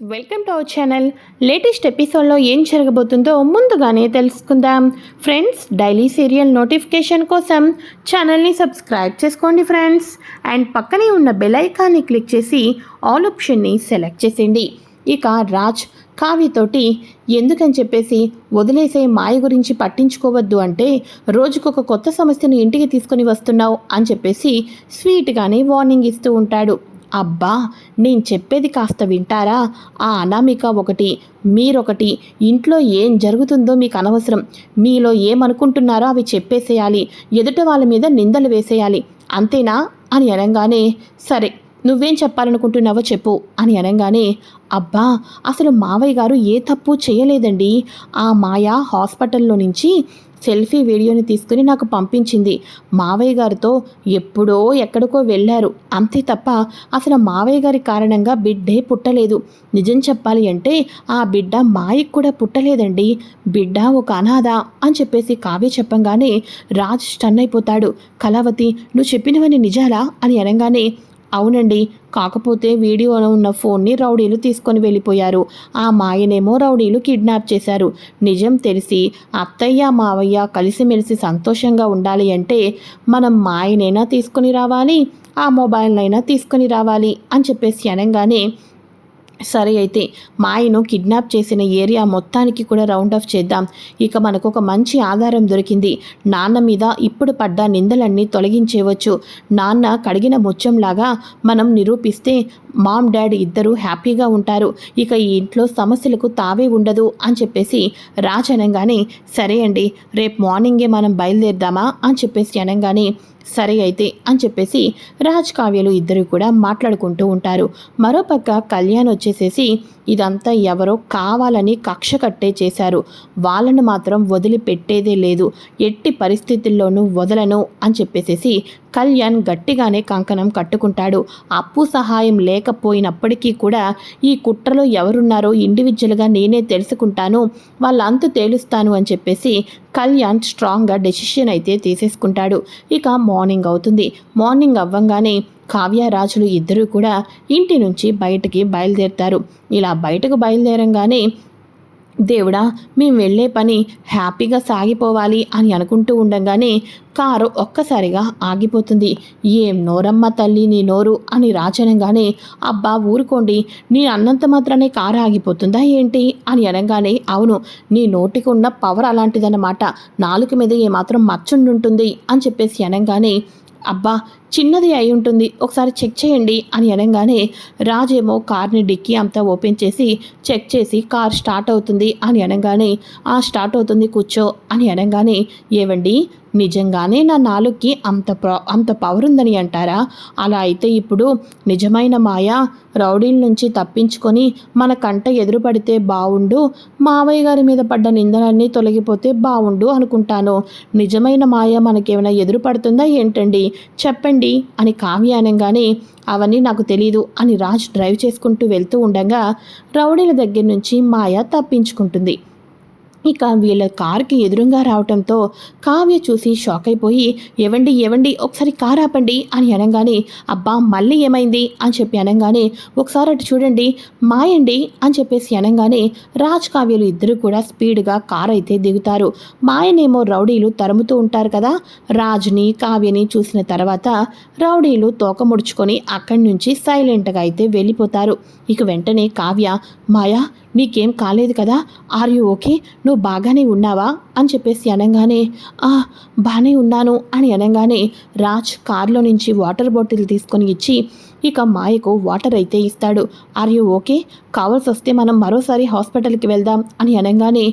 Welcome to our channel latest ఎపిసోడ్లో ఏం జరగబోతుందో ముందుగానే తెలుసుకుందాం. ఫ్రెండ్స్ డైలీ సీరియల్ నోటిఫికేషన్ కోసం ఛానల్ని సబ్స్క్రైబ్ చేసుకోండి ఫ్రెండ్స్ అండ్ పక్కనే ఉన్న బెల్ ఐకాన్ని క్లిక్ చేసి ఆల్ ఆప్షన్ని సెలెక్ట్ చేసేయండి. ఇక రాజ్ కావ్యతోటి ఎందుకని చెప్పేసి వదిలేసే మాయ గురించి పట్టించుకోవద్దు అంటే రోజుకొక కొత్త సమస్యను ఇంటికి తీసుకొని వస్తున్నావు అని చెప్పేసి స్వీట్గానే వార్నింగ్ ఇస్తూ ఉంటాడు. అబ్బా నేను చెప్పేది కాస్త వింటారా? ఆ అనామిక ఒకటి మీరొకటి ఇంట్లో ఏం జరుగుతుందో మీకు అనవసరం మీలో ఏమనుకుంటున్నారో అవి చెప్పేసేయాలి. ఎదుట వాళ్ళ మీద నిందలు వేసేయాలి. అంతేనా? అని అనగానే సరే నువ్వేం చెప్పాలనుకుంటున్నావో చెప్పు అని అనగానే అబ్బా అసలు మావయ్య గారు ఏ తప్పు చేయలేదండి. ఆ మాయ హాస్పిటల్లో నుంచి సెల్ఫీ వీడియోని తీసుకుని నాకు పంపించింది. మావయ్య గారితో ఎప్పుడో ఎక్కడికో వెళ్ళారు. అంతే తప్ప అసలు మావయ్య గారి కారణంగా బిడ్డే పుట్టలేదు. నిజం చెప్పాలి అంటే ఆ బిడ్డ మాయకు కూడా పుట్టలేదండి. బిడ్డ ఒక అనాథ అని చెప్పేసి కావ్య చెప్పంగానే రాజ్ స్టన్ అయిపోతాడు. కళావతి నువ్వు చెప్పినవన్నీ నిజాలా? అని అనగానే అవునండి. కాకపోతే వీడియోలో ఉన్న ఫోన్ని రౌడీలు తీసుకొని వెళ్ళిపోయారు. ఆ మాయనేమో రౌడీలు కిడ్నాప్ చేశారు. నిజం తెలిసి అత్తయ్య మావయ్య కలిసిమెలిసి సంతోషంగా ఉండాలి అంటే మనం మాయనైనా తీసుకొని రావాలి ఆ మొబైల్నైనా తీసుకొని రావాలి అని చెప్పేసి అనగానే సరే అయితే మాయను కిడ్నాప్ చేసిన ఏరియా మొత్తానికి కూడా రౌండ్ ఆఫ్ చేద్దాం. ఇక మనకు ఒక మంచి ఆధారం దొరికింది. నాన్న మీద ఇప్పుడు పడ్డ నిందలన్నీ తొలగించేవచ్చు. నాన్న కడిగిన ముత్యంలాగా మనం నిరూపిస్తే మామ్ డాడ్ ఇద్దరూ హ్యాపీగా ఉంటారు. ఇక ఈ ఇంట్లో సమస్యలకు తావే ఉండదు అని చెప్పేసి రాజ్ అనగానే సరే అండి రేపు మార్నింగే మనం బయలుదేరదామా అని చెప్పేసి అనగానే సరే అయితే అని చెప్పేసి రాజ్ కావ్యలు ఇద్దరు కూడా మాట్లాడుకుంటూ ఉంటారు. మరోపక్క కళ్యాణ్ వచ్చేసేసి ఇదంతా ఎవరో కావాలని కక్ష కట్టే చేశారు. వాళ్ళను మాత్రం వదిలిపెట్టేదే లేదు. ఎట్టి పరిస్థితుల్లోనూ వదలను అని చెప్పేసేసి కళ్యాణ్ గట్టిగానే కంకణం కట్టుకుంటాడు. అప్పు సహాయం లేకపోయినప్పటికీ కూడా ఈ కుట్రలో ఎవరున్నారో ఇండివిజువల్గా నేనే తెలుసుకుంటాను. వాళ్ళంతు తేలుస్తాను అని చెప్పేసి కళ్యాణ్ స్ట్రాంగ్గా డెసిషన్ అయితే తీసేసుకుంటాడు. ఇక మార్నింగ్ అవుతుంది. మార్నింగ్ అవ్వంగానే కావ్యరాజులు ఇద్దరూ కూడా ఇంటి నుంచి బయటికి బయలుదేరుతారు. ఇలా బయటకు బయలుదేరంగానే దేవుడా మేము వెళ్ళే పని హ్యాపీగా సాగిపోవాలి అని అనుకుంటూ ఉండగానే కారు ఒక్కసారిగా ఆగిపోతుంది. ఏం నోరమ్మ తల్లి నీ నోరు అని రాచనంగానే అబ్బా ఊరుకోండి నేను అన్నంత మాత్రమే కారు ఆగిపోతుందా ఏంటి? అని అనగానే అవును నీ నోటికి ఉన్న పవర్ అలాంటిదన్నమాట. నాలుక మీద ఏమాత్రం మచ్చుండుంటుంది అని చెప్పేసి అనగానే అబ్బా చిన్నది అయి ఉంటుంది. ఒకసారి చెక్ చేయండి అని అనగానే రాజేమో కార్ని డిక్కీ అంతా ఓపెన్ చేసి చెక్ చేసి కార్ స్టార్ట్ అవుతుంది అని అనగానే ఆ స్టార్ట్ అవుతుంది కూర్చో అని అనగానే ఏవండి? నిజంగానే నా నాలుగుకి అంత అంత పవర్ ఉందని అంటారా? అలా అయితే ఇప్పుడు నిజమైన మాయ రౌడీల నుంచి తప్పించుకొని మన కంట ఎదురుపడితే బావుండు మావయ్య గారి మీద పడ్డ నిందలన్నీ తొలగిపోతే బావుండు అనుకుంటాను. నిజమైన మాయ మనకేమైనా ఎదురుపడుతుందా ఏంటండి? చెప్పండి. చెప్పండి అని కావ్య అనగానే అవన్నీ నాకు తెలీదు అని రాజ్ డ్రైవ్ చేసుకుంటూ వెళ్తూ ఉండగా రౌడీల దగ్గర నుంచి మాయ తప్పించుకుంటుంది. ఇక వీళ్ళ కారుకి ఎదురుగా రావటంతో కావ్య చూసి షాక్ అయిపోయి ఎవండి ఎవండి ఒకసారి కారు ఆపండి అని అనగానే అబ్బా మళ్ళీ ఏమైంది? అని చెప్పి అనగానే ఒకసారి అటు చూడండి మాయండి అని చెప్పేసి అనగానే రాజ్ కావ్యలు ఇద్దరు కూడా స్పీడ్గా కారు అయితే దిగుతారు. మాయనేమో రౌడీలు తరుముతూ ఉంటారు కదా రాజ్ని కావ్యని చూసిన తర్వాత రౌడీలు తోక ముడుచుకొని అక్కడి నుంచి సైలెంట్గా అయితే వెళ్ళిపోతారు. ఇక వెంటనే కావ్య మాయా నీకేం కాలేదు కదా? Are you okay? నువ్వు బాగానే ఉన్నావా? అని చెప్పేసి అనగానే ఆ బాగానే ఉన్నాను అని అనగానే రాజ్ కారులో నుంచి వాటర్ బాటిల్ తీసుకొని ఇచ్చి ఇక మాయకు వాటర్ అయితే ఇస్తాడు. Are you okay? కావాల్సి వస్తే మనం మరోసారి హాస్పిటల్కి వెళ్దాం అని అనగానే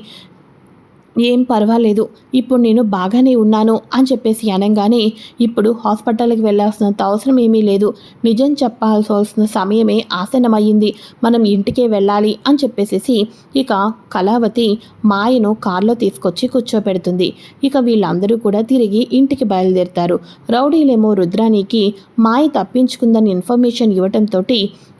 ఏం పర్వాలేదు ఇప్పుడు నేను బాగానే ఉన్నాను అని చెప్పేసి అనగానే ఇప్పుడు హాస్పిటల్కి వెళ్ళాల్సినంత అవసరం ఏమీ లేదు. నిజం చెప్పాల్సిన సమయమే ఆసనమయ్యింది మనం ఇంటికే వెళ్ళాలి అని చెప్పేసి ఇక కళావతి మాయను కారులో తీసుకొచ్చి కూర్చోపెడుతుంది ఇక వీళ్ళందరూ కూడా తిరిగి ఇంటికి బయలుదేరుతారు. రౌడీలేమో రుద్రానికి మాయ తప్పించుకుందని ఇన్ఫర్మేషన్ ఇవ్వటంతో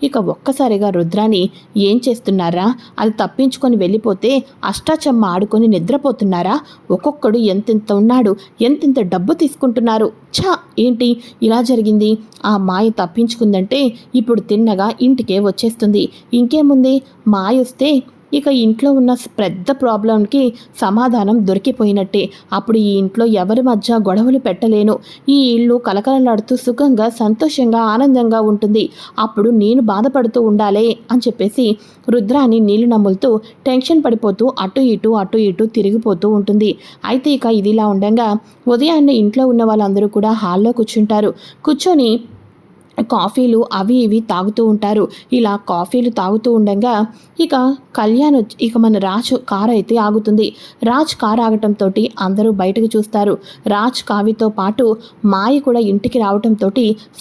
ఇక ఒక్కసారిగా రుద్రాని ఏం చేస్తున్నారా? అది తప్పించుకొని వెళ్ళిపోతే అష్టాచమ్మ ఆడుకొని నిద్ర నిద్రపోతున్నారా ఒక్కొక్కడు ఎంతెంత ఉన్నాడు ఎంతెంత డబ్బు తీసుకుంటున్నారు? ఛా ఏంటి? ఇలా జరిగింది. ఆ మాయ తప్పించుకుందంటే ఇప్పుడు తిన్నగా ఇంటికే వచ్చేస్తుంది. ఇంకేముంది? మాయ వస్తే ఇక ఇంట్లో ఉన్న పెద్ద ప్రాబ్లంకి సమాధానం దొరికిపోయినట్టే. అప్పుడు ఈ ఇంట్లో ఎవరి మధ్య గొడవలు పెట్టలేను. ఈ ఇల్లు కలకలలాడుతూ సుఖంగా సంతోషంగా ఆనందంగా ఉంటుంది. అప్పుడు నేను బాధపడుతూ ఉండాలే అని చెప్పేసి రుద్రాని నీళ్ళు నమ్ములుతూ టెన్షన్ పడిపోతూ అటు ఇటు అటు ఇటు తిరిగిపోతూ ఉంటుంది. అయితే ఇక ఇదిలా ఉండగా ఉదయాన్నే ఇంట్లో ఉన్న వాళ్ళందరూ కూడా హాల్లో కూర్చుంటారు. కూర్చొని కాఫీలు అవి ఇవి తాగుతూ ఉంటారు. ఇలా కాఫీలు తాగుతూ ఉండగా ఇక కళ్యాణ్ ఇక మన రాజ్ కారు అయితే ఆగుతుంది. రాజ్ కారు ఆగటంతో అందరూ బయటకు చూస్తారు. రాజ్ కావితో పాటు మాయ కూడా ఇంటికి రావటంతో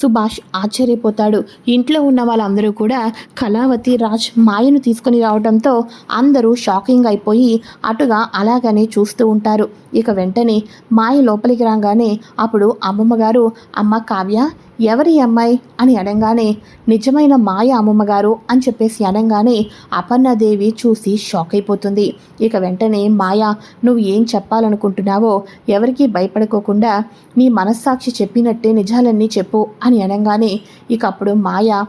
సుభాష్ ఆశ్చర్యపోతాడు. ఇంట్లో ఉన్న వాళ్ళందరూ కూడా కళావతి రాజ్ మాయను తీసుకుని రావడంతో అందరూ షాకింగ్ అయిపోయి అటుగా అలాగనే చూస్తూ ఉంటారు. ఇక వెంటనే మాయ లోపలికి రాగానే అప్పుడు అమ్మమ్మ గారు అమ్మ కావ్య ఎవరి అమ్మాయి అని అనగానే నిజమైన మాయ అమ్మమ్మగారు అని చెప్పేసి అనగానే అపర్ణదేవి చూసి షాక్ అయిపోతుంది. ఇక వెంటనే మాయ నువ్వు ఏం చెప్పాలనుకుంటున్నావో ఎవరికీ భయపడుకోకుండా నీ మనస్సాక్షి చెప్పినట్టే నిజాలన్నీ చెప్పు అని అనగానే ఇక అప్పుడు మాయ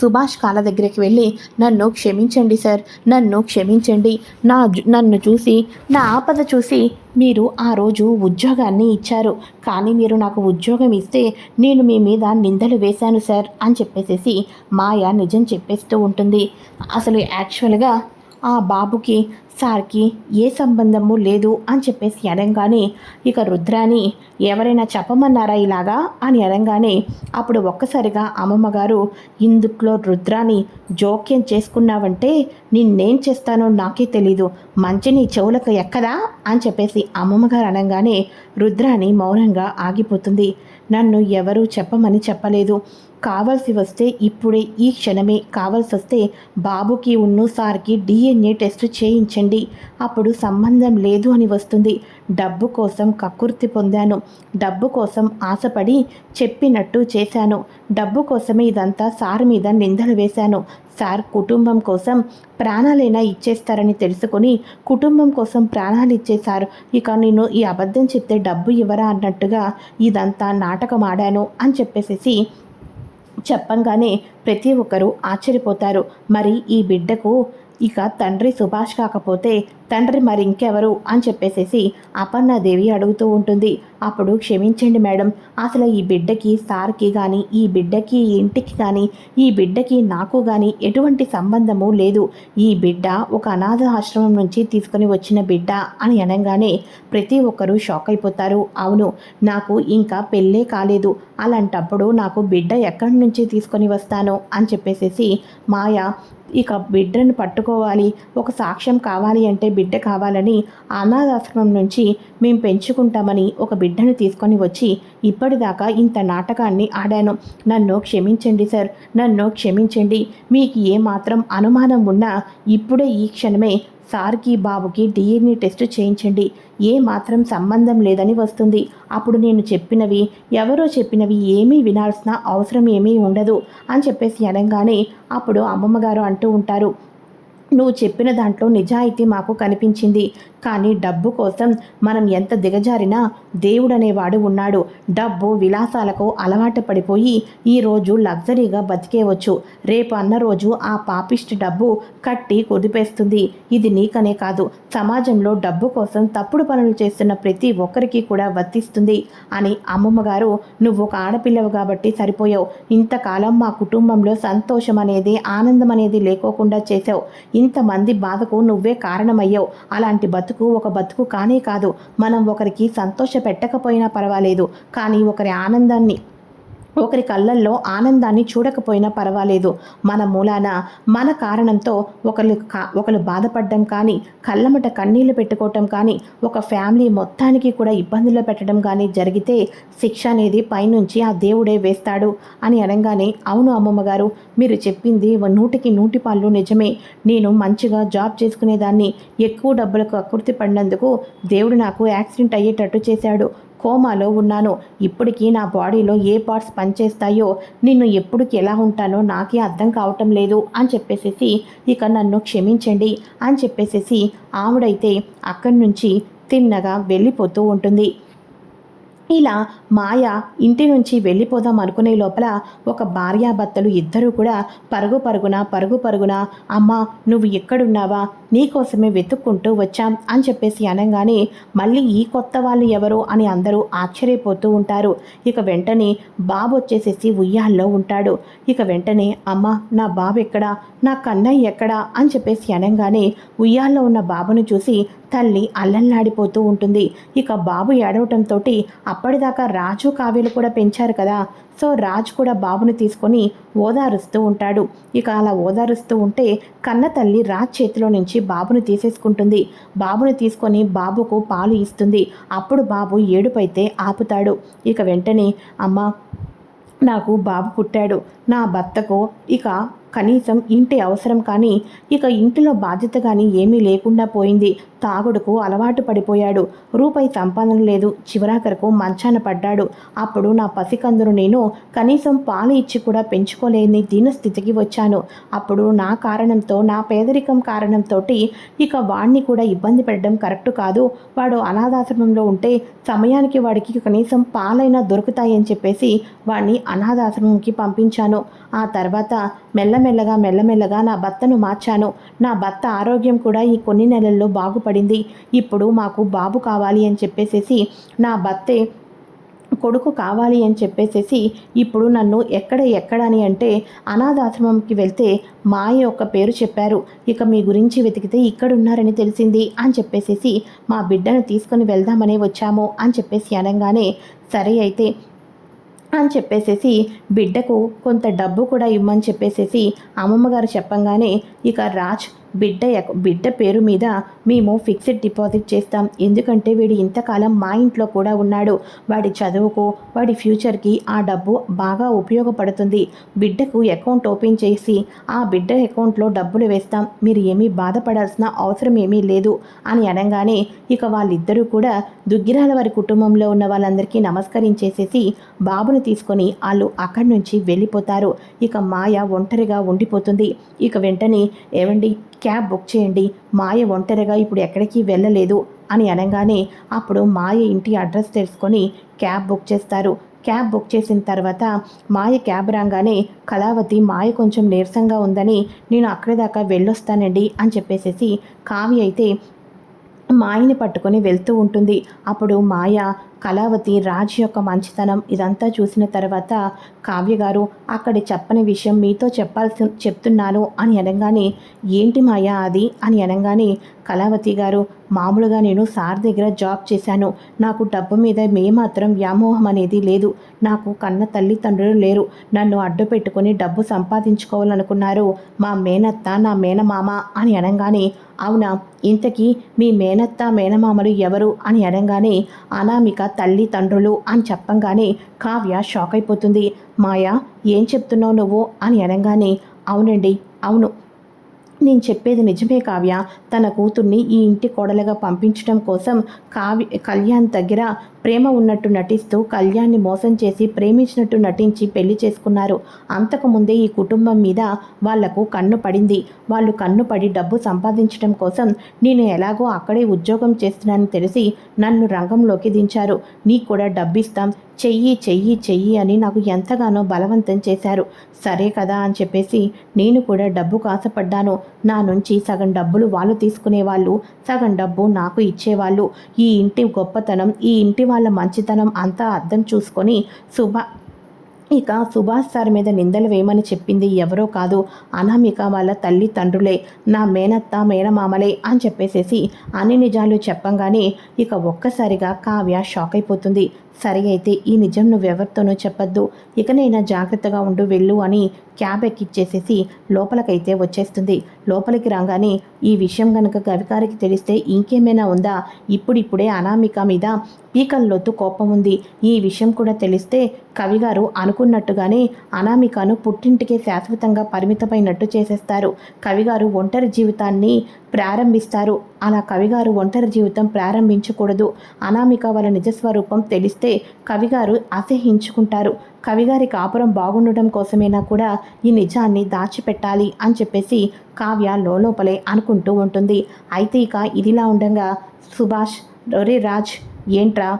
సుభాష్ కాళ్ళ దగ్గరికి వెళ్ళి నన్ను క్షమించండి సార్ నన్ను క్షమించండి. నా జు- నన్ను చూసి నా ఆపద చూసి మీరు ఆ రోజు ఉద్యోగాన్ని ఇచ్చారు. కానీ మీరు నాకు ఉద్యోగం ఇస్తే నేను మీ మీద నిందలు వేశాను సార్ అని చెప్పేసేసి మాయ నిజం చెప్పేస్తూ ఉంటుంది. అసలు యాక్చువల్గా ఆ బాబుకి సార్కి ఏ సంబంధము లేదు అని చెప్పేసి అనగానే ఇక రుద్రాని ఎవరైనా చెప్పమన్నారా ఇలాగా? అని అనగానే అప్పుడు ఒక్కసారిగా అమ్మమ్మ గారు ఇందుట్లో రుద్రాని జోక్యం చేసుకున్నావంటే నిన్నేం చేస్తానో నాకే తెలీదు. మంచి నీ చెవులకు ఎక్కదా? అని చెప్పేసి అమ్మమ్మ గారు అనగానే రుద్రాని మౌనంగా ఆగిపోతుంది. నన్ను ఎవరూ చెప్పమని చెప్పలేదు. కావాల్సి వస్తే ఇప్పుడే ఈ క్షణమే. కావాల్సి వస్తే బాబుకి ఉన్ను సార్కి డిఎన్ఏ టెస్ట్ చేయించండి. అప్పుడు సంబంధం లేదు అని వస్తుంది. డబ్బు కోసం కక్కుర్తి పొందాను. డబ్బు కోసం ఆశపడి చెప్పినట్టు చేశాను. డబ్బు కోసమే ఇదంతా సార్ మీద నిందలు వేశాను. సార్ కుటుంబం కోసం ప్రాణాలైనా ఇచ్చేస్తారని తెలుసుకొని కుటుంబం కోసం ప్రాణాలు ఇచ్చేశారు. ఇక నేను ఈ అబద్ధం చెప్తే డబ్బు ఇవ్వరా అన్నట్టుగా ఇదంతా నాటకం ఆడాను అని చెప్పేసేసి చెప్పంగానే ప్రతి ఒక్కరూ ఆశ్చర్యపోతారు. మరి ఈ బిడ్డకు ఇక తండ్రి సుభాష్ కాకపోతే తండ్రి మరి ఇంకెవరు అని చెప్పేసేసి అపర్ణాదేవి అడుగుతూ ఉంటుంది. అప్పుడు క్షమించండి మేడం అసలు ఈ బిడ్డకి సార్కి కానీ ఈ బిడ్డకి ఇంటికి కానీ ఈ బిడ్డకి నాకు కానీ ఎటువంటి సంబంధము లేదు. ఈ బిడ్డ ఒక అనాథ ఆశ్రమం నుంచి తీసుకుని వచ్చిన బిడ్డ అని అనగానే ప్రతి ఒక్కరూ షాక్ అయిపోతారు. అవును నాకు ఇంకా పెళ్ళే కాలేదు. అలాంటప్పుడు నాకు బిడ్డ ఎక్కడి నుంచి తీసుకొని వస్తాను అని చెప్పేసేసి మాయ ఇక బిడ్డను పట్టు పట్టుకోవాలి ఒక సాక్ష్యం కావాలి అంటే బిడ్డ కావాలని అనాథాశ్రమం నుంచి మేము పెంచుకుంటామని ఒక బిడ్డను తీసుకొని వచ్చి ఇప్పటిదాకా ఇంత నాటకాన్ని ఆడాను. నన్ను క్షమించండి సార్ నన్ను క్షమించండి. మీకు ఏమాత్రం అనుమానం ఉన్నా ఇప్పుడే ఈ క్షణమే సార్కి బాబుకి డిఎన్ఏ టెస్ట్ చేయించండి. ఏ మాత్రం సంబంధం లేదని వస్తుంది. అప్పుడు నేను చెప్పినవి ఎవరో చెప్పినవి ఏమీ వినాల్సిన అవసరం ఏమీ ఉండదు అని చెప్పేసి అనగానే అప్పుడు అమ్మమ్మగారు అంటూ ఉంటారు నువ్వు చెప్పిన దాంట్లో నిజాయితీ మాకు కనిపించింది. కానీ డబ్బు కోసం మనం ఎంత దిగజారినా దేవుడనేవాడు ఉన్నాడు. డబ్బు విలాసాలకు అలవాటు పడిపోయి ఈరోజు లగ్జరీగా బతికేవచ్చు. రేపు అన్న రోజు ఆ పాపిస్ట్ డబ్బు కట్టి కుదిపేస్తుంది. ఇది నీకనే కాదు. సమాజంలో డబ్బు కోసం తప్పుడు పనులు చేస్తున్న ప్రతి ఒక్కరికి కూడా వర్తిస్తుంది అని అమ్మమ్మ గారు నువ్వు ఒక ఆడపిల్లవు కాబట్టి సరిపోయావు. ఇంతకాలం మా కుటుంబంలో సంతోషం అనేది ఆనందం అనేది లేకోకుండా చేసావు ఇంతమంది బాధకు నువ్వే కారణమయ్యావు. అలాంటి బతుకు ఒక బతుకు కానే కాదు. మనం ఒకరికి సంతోష పెట్టకపోయినా పర్వాలేదు. కానీ ఒకరి ఆనందాన్ని ఒకరి కళ్ళల్లో ఆనందాన్ని చూడకపోయినా పర్వాలేదు. మన మూలాన మన కారణంతో ఒకరు కా ఒకరు బాధపడడం కానీ కళ్ళమట కన్నీళ్ళు పెట్టుకోవటం కానీ ఒక ఫ్యామిలీ మొత్తానికి కూడా ఇబ్బందుల్లో పెట్టడం కానీ జరిగితే శిక్ష అనేది పైనుంచి ఆ దేవుడే వేస్తాడు అని అనగానే అవును అమ్మమ్మ గారు మీరు చెప్పింది నూటికి నూటి పాళ్ళు నిజమే. నేను మంచిగా జాబ్ చేసుకునేదాన్ని. ఎక్కువ డబ్బులకు అకృతి పడినందుకు దేవుడు నాకు యాక్సిడెంట్ అయ్యేటట్టు చేశాడు. కోమాలో ఉన్నాను. ఇప్పటికీ నా బాడీలో ఏ పార్ట్స్ పనిచేస్తాయో నిన్ను ఎప్పటికి ఎలా ఉంటానో నాకే అర్థం కావటం లేదు అని చెప్పేసేసి ఇక నన్ను క్షమించండి అని చెప్పేసేసి ఆవిడైతే అక్కడి నుంచి తిన్నగా వెళ్ళిపోతూ ఉంటుంది. ఇలా మాయ ఇంటి నుంచి వెళ్ళిపోదాం అనుకునే లోపల ఒక భార్యాభర్తలు ఇద్దరూ కూడా పరుగు పరుగున పరుగు పరుగున అమ్మ నువ్వు ఎక్కడున్నావా? నీకోసమే వెతుక్కుంటూ వచ్చాం అని చెప్పేసి అనగానే మళ్ళీ ఈ కొత్త వాళ్ళు ఎవరు అని అందరూ ఆశ్చర్యపోతూ ఉంటారు. ఇక వెంటనే బాబు వచ్చేసేసి ఉయ్యాల్లో ఉంటాడు. ఇక వెంటనే అమ్మ నా బాబు ఎక్కడా? నా కన్నయ్య ఎక్కడా? అని చెప్పేసి అనగానే ఉయ్యాల్లో ఉన్న బాబును చూసి తల్లి అల్లల్లాడిపోతూ ఉంటుంది. ఇక బాబు ఏడవటంతో అప్పటిదాకా రాజు కావ్యలు కూడా పెంచారు కదా సో రాజు కూడా బాబుని తీసుకొని ఓదారుస్తూ ఉంటాడు. ఇక అలా ఓదారుస్తూ ఉంటే కన్న తల్లి రాజ్ చేతిలో నుంచి బాబుని తీసేసుకుంటుంది. బాబుని తీసుకొని బాబుకు పాలు ఇస్తుంది. అప్పుడు బాబు ఏడుపైతే ఆపుతాడు. ఇక వెంటనే అమ్మ నాకు బాబు పుట్టాడు. నా భర్తకు ఇక కనీసం ఇంటి అవసరం కానీ ఇక ఇంటిలో బాధ్యత కానీ ఏమీ లేకుండా పోయింది. తాగుడుకు అలవాటు పడిపోయాడు. రూపాయి సంపాదన లేదు. చివరాఖరకు మంచాన పడ్డాడు. అప్పుడు నా పసికందును నేను కనీసం పాలు ఇచ్చి కూడా పెంచుకోలేని దీనస్థితికి వచ్చాను. అప్పుడు నా కారణంతో నా పేదరికం కారణంతో ఇక వాడిని కూడా ఇబ్బంది పెట్టడం కరెక్ట్ కాదు. వాడు అనాథాశ్రమంలో ఉంటే సమయానికి వాడికి కనీసం పాలైనా దొరుకుతాయని చెప్పేసి వాడిని అనాథాశ్రమంకి పంపించాను. ఆ తర్వాత మెల్లమెల్లగా మెల్లమెల్లగా నా భర్తను మార్చాను. నా భర్త ఆరోగ్యం కూడా ఈ కొన్ని నెలల్లో బాగుపడింది. ఇప్పుడు మాకు బాబు కావాలి అని చెప్పేసేసి నా భర్తే కొడుకు కావాలి అని చెప్పేసేసి ఇప్పుడు నన్ను ఎక్కడ ఎక్కడని అంటే అనాథాశ్రమంకి వెళ్తే మాయ యొక్క పేరు చెప్పారు. ఇక మీ గురించి వెతికితే ఇక్కడ ఉన్నారని తెలిసింది అని చెప్పేసేసి మా బిడ్డను తీసుకొని వెళ్దామనే వచ్చాము అని చెప్పేసి అనగానే సరే అయితే అని చెప్పేసేసి బిడ్డకు కొంత డబ్బు కూడా ఇవ్వమని చెప్పేసేసి అమ్మమ్మగారు చెప్పంగానే ఇక రాజ్ బిడ్డ బిడ్డ పేరు మీద మేము ఫిక్స్డ్ డిపాజిట్ చేస్తాం. ఎందుకంటే వీడు ఇంతకాలం మా ఇంట్లో కూడా ఉన్నాడు. వాడి చదువుకు వాడి ఫ్యూచర్కి ఆ డబ్బు బాగా ఉపయోగపడుతుంది. బిడ్డకు అకౌంట్ ఓపెన్ చేసి ఆ బిడ్డ అకౌంట్లో డబ్బులు వేస్తాం. మీరు ఏమీ బాధపడాల్సిన అవసరం ఏమీ లేదు అని అనగానే ఇక వాళ్ళిద్దరూ కూడా దుగ్గిరాల వారి కుటుంబంలో ఉన్న వాళ్ళందరికీ నమస్కరించేసేసి బాబుని తీసుకొని వాళ్ళు అక్కడి నుంచి వెళ్ళిపోతారు. ఇక మాయ ఒంటరిగా ఉండిపోతుంది. ఇక వెంటనే ఏవండి క్యాబ్ బుక్ చేయండి. మాయ ఒంటరిగా ఇప్పుడు ఎక్కడికి వెళ్ళలేదు అని అనగానే అప్పుడు మాయ ఇంటి అడ్రస్ తెలుసుకొని క్యాబ్ బుక్ చేస్తారు. క్యాబ్ బుక్ చేసిన తర్వాత మాయ క్యాబ్ రాగానే కళావతి మాయ కొంచెం నీరసంగా ఉందని నేను అక్కడి దాకా వెళ్ళొస్తానండి అని చెప్పేసేసి కావ్య అయితే మాయని పట్టుకొని వెళ్తూ ఉంటుంది. అప్పుడు మాయ కళావతి రాజ్ యొక్క మంచితనం ఇదంతా చూసిన తర్వాత కావ్య గారు చెప్పని విషయం మీతో చెప్పాల్సి చెప్తున్నాను అని అనగానే ఏంటి మాయ అది? అని అనగానే కళావతి గారు మామూలుగా నేను సార్ దగ్గర జాబ్ చేశాను. నాకు డబ్బు మీద మేమాత్రం వ్యామోహం అనేది లేదు. నాకు కన్న తల్లిదండ్రులు లేరు. నన్ను అడ్డు పెట్టుకుని డబ్బు సంపాదించుకోవాలనుకున్నారు. మా మేనత్త నా మేనమామ అని అనగానే అవునా? ఇంతకీ మీ మేనత్త మేనమామలు ఎవరు? అని అనగానే అనామిక తల్లి తండ్రులు అని చెప్పంగానే కావ్య షాక్ అయిపోతుంది. మాయా ఏం చెప్తున్నావు నువ్వు? అని అనగానే అవునండి అవును. నేను చెప్పేది నిజమే కావ్య. తన కూతుర్ని ఈ ఇంటి కోడలుగా పంపించడం కోసం కావ్య కళ్యాణ్ దగ్గర ప్రేమ ఉన్నట్టు నటిస్తూ కళ్యాణ్ని మోసం చేసి ప్రేమించినట్టు నటించి పెళ్ళి చేసుకున్నారు. అంతకుముందే ఈ కుటుంబం మీద వాళ్ళకు కన్ను పడింది. వాళ్ళు కన్ను పడి డబ్బు సంపాదించడం కోసం నేను ఎలాగో అక్కడే ఉద్యోగం చేస్తున్నానని తెలిసి నన్ను రంగంలోకి దించారు. నీకు కూడా డబ్బిస్తాం. చెయ్యి చెయ్యి చెయ్యి అని నాకు ఎంతగానో బలవంతం చేశారు. సరే కదా అని చెప్పేసి నేను కూడా డబ్బు కాసపడ్డాను. నా నుంచి సగం డబ్బులు వాళ్ళు తీసుకునేవాళ్ళు సగం డబ్బు నాకు ఇచ్చేవాళ్ళు. ఈ ఇంటి గొప్పతనం ఈ ఇంటి వాళ్ళ మంచితనం అంతా అర్థం చూసుకొని శుభ ఇక సుభాష్ సార్ మీద నిందలు వేయమని చెప్పింది ఎవరో కాదు. అనామిక వాళ్ళ తల్లి తండ్రులే. నా మేనత్త మేనమామలే అని చెప్పేసేసి అన్ని నిజాలు చెప్పంగానే ఇక ఒక్కసారిగా కావ్య షాక్ అయిపోతుంది. సరే అయితే ఈ నిజం నువ్వెవరితోనూ చెప్పొద్దు. ఇకనైనా జాగ్రత్తగా ఉండు వెళ్ళు అని క్యాబ్ ఎక్కిచ్చేసేసి లోపలికైతే వచ్చేస్తుంది. లోపలికి రాగానే ఈ విషయం గనక గవికారికి తెలిస్తే ఇంకేమైనా ఉందా? ఇప్పుడిప్పుడే అనామిక మీద పీకల్లోతు కోపం ఉంది. ఈ విషయం కూడా తెలిస్తే కవిగారు అనుకున్నట్టుగానే అనామికను పుట్టింటికే శాశ్వతంగా పరిమితమైనట్టు చేసేస్తారు. కవిగారు ఒంటరి జీవితాన్ని ప్రారంభిస్తారు. అలా కవిగారు ఒంటరి జీవితం ప్రారంభించకూడదు. అనామిక వాళ్ళ నిజస్వరూపం తెలిస్తే కవిగారు అసహించుకుంటారు కవిగారి కాపురం బాగుండటం కోసమైనా కూడా ఈ నిజాన్ని దాచిపెట్టాలి అని చెప్పేసి కావ్య లోపలే అనుకుంటూ ఉంటుంది. అయితే ఇక ఇదిలా ఉండగా సుభాష్ రొరే రాజ్ ఏంట్రా?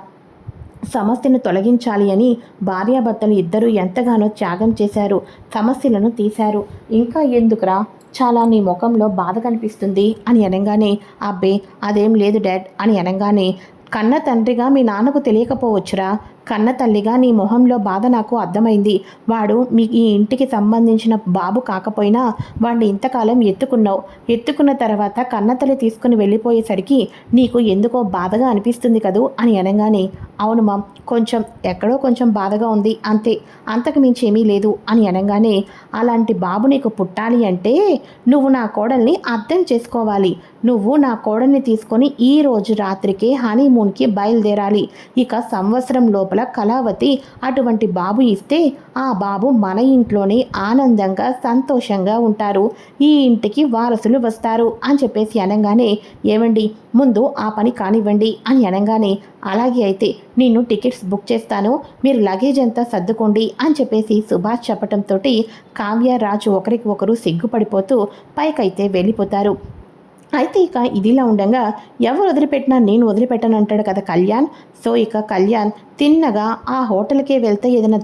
సమస్యను తొలగించాలి అని భార్యాభర్తలు ఇద్దరూ ఎంతగానో త్యాగం చేశారు. సమస్యలను తీశారు. ఇంకా ఎందుకురా? చాలా నీ ముఖంలో బాధ కనిపిస్తుంది అని అనగానే అబ్బే అదేం లేదు డాడ్ అని అనగానే కన్న తండ్రిగా మీ నాన్నకు తెలియకపోవచ్చురా? కన్న తల్లిగా నీ మొహంలో బాధ నాకు అర్థమైంది. వాడు మీ ఈ ఇంటికి సంబంధించిన బాబు కాకపోయినా వాడిని ఇంతకాలం ఎత్తుకున్నావు. ఎత్తుకున్న తర్వాత కన్న తల్లి తీసుకుని వెళ్ళిపోయేసరికి నీకు ఎందుకో బాధగా అనిపిస్తుంది కదూ అని అనగానే అవును మా కొంచెం ఎక్కడో కొంచెం బాధగా ఉంది అంతే. అంతకు మించి ఏమీ లేదు అని అనగానే అలాంటి బాబు నీకు పుట్టాలి అంటే నువ్వు నా కోడల్ని అర్థం చేసుకోవాలి. నువ్వు నా కోడల్ని తీసుకొని ఈ రోజు రాత్రికే హనీమూన్కి బయలుదేరాలి. ఇక సంవత్సరం లోపల లోపల కళావతి అటువంటి బాబు ఇస్తే ఆ బాబు మన ఇంట్లోనే ఆనందంగా సంతోషంగా ఉంటారు. ఈ ఇంటికి వారసులు వస్తారు అని చెప్పేసి అనగానే ఏమండి ముందు ఆ పని కానివ్వండి అని అనగానే అలాగే అయితే నేను టికెట్స్ బుక్ చేస్తాను. మీరు లగేజ్ అంతా సర్దుకోండి అని చెప్పేసి సుభాష్ చెప్పడంతో కావ్య రాజు ఒకరికి ఒకరు సిగ్గుపడిపోతూ పైకైతే వెళ్ళిపోతారు. అయితే ఇక ఇదిలా ఉండగా ఎవరు వదిలిపెట్టినా నేను వదిలిపెట్టాను అంటాడు కదా కళ్యాణ్. సో ఇక కళ్యాణ్ తిన్నగా ఆ హోటల్కే వెళ్తే ఏదైనా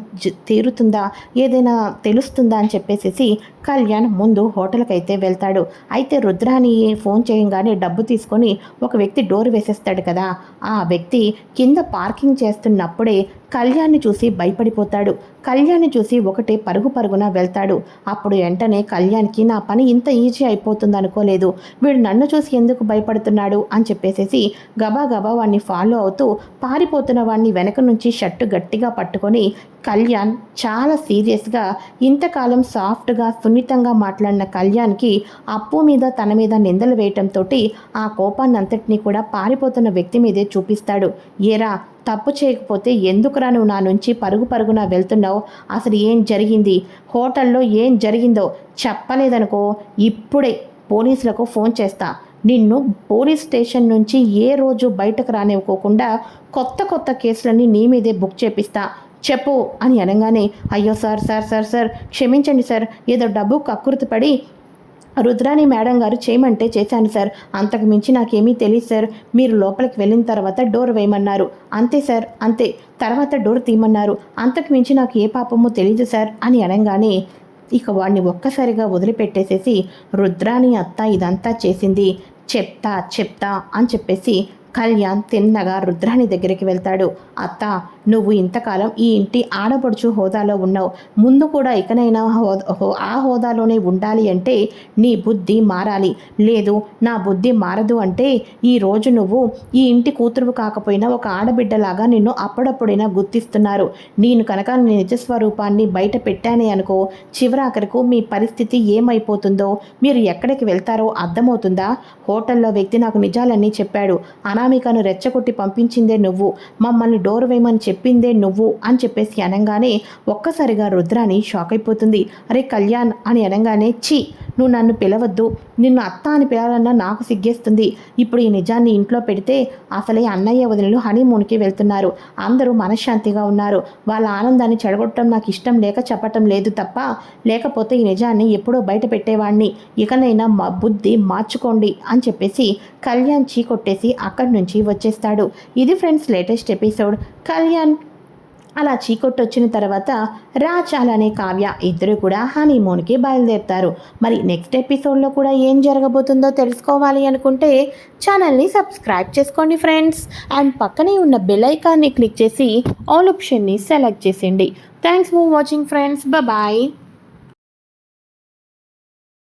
తీరుతుందా ఏదైనా తెలుస్తుందా అని చెప్పేసి కళ్యాణ్ ముందు హోటల్కి అయితే వెళ్తాడు. అయితే రుద్రాని ఫోన్ చేయంగానే డబ్బు తీసుకొని ఒక వ్యక్తి డోర్ వేసేస్తాడు కదా. ఆ వ్యక్తి కింద పార్కింగ్ చేస్తున్నప్పుడే కళ్యాణ్ని చూసి భయపడిపోతాడు. కళ్యాణ్ని చూసి ఒకటే పరుగు పరుగున వెళ్తాడు. అప్పుడు వెంటనే కళ్యాణ్కి నా పని ఇంత ఈజీ అయిపోతుంది అనుకోలేదు. వీడు నన్ను చూసి ఎందుకు భయపడుతున్నాడు? అని చెప్పేసేసి గబా గబా వాడిని ఫాలో అవుతూ పారిపోతున్న వాడిని వెనక నుంచి షర్టు గట్టిగా పట్టుకొని కళ్యాణ్ చాలా సీరియస్గా ఇంతకాలం సాఫ్ట్గా సున్నితంగా మాట్లాడిన కళ్యాణ్కి అప్పు మీద తన మీద నిందలు వేయటంతో ఆ కోపాన్నంతటినీ కూడా పారిపోతున్న వ్యక్తి మీదే చూపిస్తాడు. ఏరా తప్పు చేయకపోతే ఎందుకురా నువ్వు నా నుంచి పరుగు పరుగున వెళ్తున్నావు? అసలు ఏం జరిగింది? హోటల్లో ఏం జరిగిందో చెప్పలేదనుకో ఇప్పుడే పోలీసులకు ఫోన్ చేస్తా. నిన్ను పోలీస్ స్టేషన్ నుంచి ఏ రోజు బయటకు రానివ్వకోకుండా కొత్త కొత్త కేసులన్నీ నీ మీదే బుక్ చేపిస్తా. చెప్పు అని అనగానే అయ్యో సార్ సార్ సార్ సార్ క్షమించండి సార్ ఏదో డబ్బు కక్కుర్తిపడి రుద్రాణి మేడం గారు చేయమంటే చేశాను సార్. అంతకు మించి నాకేమీ తెలియదు సార్. మీరు లోపలికి వెళ్ళిన తర్వాత డోర్ వేయమన్నారు. అంతే సార్. అంతే. తర్వాత డోర్ తీయమన్నారు. అంతకు మించి నాకు ఏ పాపమో తెలియదు సార్ అని అనగానే ఇక వాడిని ఒక్కసారిగా వదిలిపెట్టేసేసి రుద్రాణి అత్త ఇదంతా చేసింది. చెప్తా చెప్తా అని చెప్పేసి కళ్యాణ్ తిన్నగా రుద్రాణి దగ్గరికి వెళ్తాడు. అత్త నువ్వు ఇంతకాలం ఈ ఇంటి ఆడపడుచు హోదాలో ఉన్నావు. ముందు కూడా ఇకనైనా ఆ హోదాలోనే ఉండాలి అంటే నీ బుద్ధి మారాలి. లేదు నా బుద్ధి మారదు అంటే ఈ రోజు నువ్వు ఈ ఇంటి కూతురు కాకపోయినా ఒక ఆడబిడ్డలాగా నిన్ను అప్పుడప్పుడైనా గుర్తిస్తున్నారు. నేను కనుక నిజస్వరూపాన్ని బయట పెట్టానే అనుకో చివరాఖరకు మీ పరిస్థితి ఏమైపోతుందో మీరు ఎక్కడికి వెళ్తారో అర్థమవుతుందా? హోటల్లో వ్యక్తి నాకు నిజాలన్నీ చెప్పాడు. అనామికను రెచ్చగొట్టి పంపించిందే నువ్వు. మమ్మల్ని డోర్ వేయమని చెప్పిందే నువ్వు అని చెప్పేసి అనగానే ఒక్కసారిగా రుద్రాని షాక్ అయిపోతుంది. అరే కళ్యాణ్ అని అనగానే ఛీ నువ్వు నన్ను పిలవద్దు. నిన్ను అత్త అని పిలవాలన్నా నాకు సిగ్గేస్తుంది. ఇప్పుడు ఈ నిజాన్ని ఇంట్లో పెడితే అసలే అన్నయ్య వదినలు హనీమూన్కి వెళ్తున్నారు. అందరూ మనశ్శాంతిగా ఉన్నారు. వాళ్ళ ఆనందాన్ని చెడగొట్టడం నాకు ఇష్టం లేక చెప్పటం లేదు తప్ప లేకపోతే ఈ నిజాన్ని ఎప్పుడో బయట పెట్టేవాడిని ఇకనైనా మా బుద్ధి మార్చుకోండి అని చెప్పేసి కళ్యాణ్ చీ కొట్టేసి అక్కడి నుంచి వచ్చేస్తాడు. ఇది ఫ్రెండ్స్ లేటెస్ట్ ఎపిసోడ్. కళ్యాణ్ అలా చీకొట్టు వచ్చిన తర్వాత రాజ్ అలానే కావ్య ఇద్దరు కూడా హనీమూన్కి బయలుదేరుతారు. మరి నెక్స్ట్ ఎపిసోడ్లో కూడా ఏం జరగబోతుందో తెలుసుకోవాలి అనుకుంటే ఛానల్ని సబ్స్క్రైబ్ చేసుకోండి ఫ్రెండ్స్. అండ్ పక్కనే ఉన్న బెల్ ఐకాన్ని క్లిక్ చేసి ఆల్ ఆప్షన్ని సెలెక్ట్ చేసేయండి. Thanks for watching friends. Bye